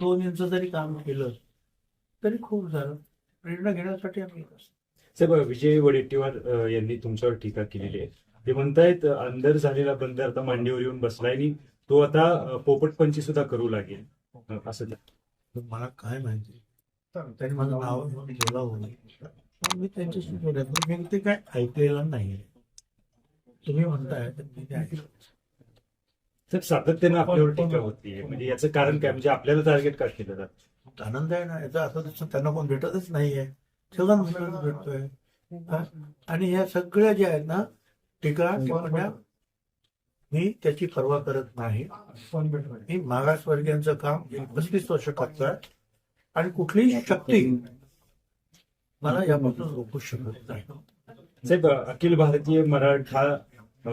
दोन इंच जरी काम केलं तरी खूप झालं. प्रेरणा घेण्यासाठी आम्ही. साहेब विजय वडेट्टीवार यांनी तुमच्यावर टीका केलेली आहे. ते म्हणतायत अंदर झालेला बंदर आता मांडीवर येऊन बसलाय आणि तो आता पोपटपंची सुद्धा करू लागेल. असं तर मला काय माहिती? त्यांनी माझं नाव मी त्यांच्याशी बोलत. मी ते काय ऐकलेलं नाही तुम्ही म्हणताय तर सातत्यानं आपल्यावर टीका होतीये. म्हणजे याचं कारण काय? म्हणजे आपल्याला टार्गेट का केलं जातं आनंद आहे ना. याचा असं दिसतं त्यांना कोण भेटतच नाहीये. सगळं मुलांना भेटतोय. हा? आणि ह्या सगळ्या ज्या आहेत ना टीका टिप्पण्या मी त्याची पर्वा करत नाही. मी मागासवर्गीयांचं काम पस्तीस वर्ष करतोय. आणि कुठलीही शक्ती मला यापासून रोखू शकत नाही. साहेब अखिल भारतीय मराठा अ,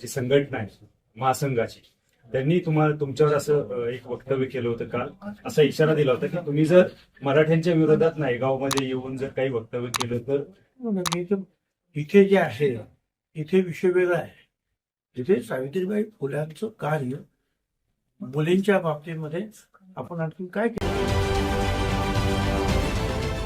जी संघटना आहे महासंघाची. त्यांनी तुम्हाला तुमच्यावर असं एक वक्तव्य केलं होतं काल. असा इशारा दिला होता की तुम्ही जर मराठ्यांच्या विरोधात नायगावमध्ये येऊन जर काही वक्तव्य केलं तर? हो मी तर इथे जे आहे इथे विषय वेगळा आहे. तिथे सावित्रीबाई फुल्यांचं कार्य मुलींच्या बाबतीमध्ये आपण आणखी काय केलं?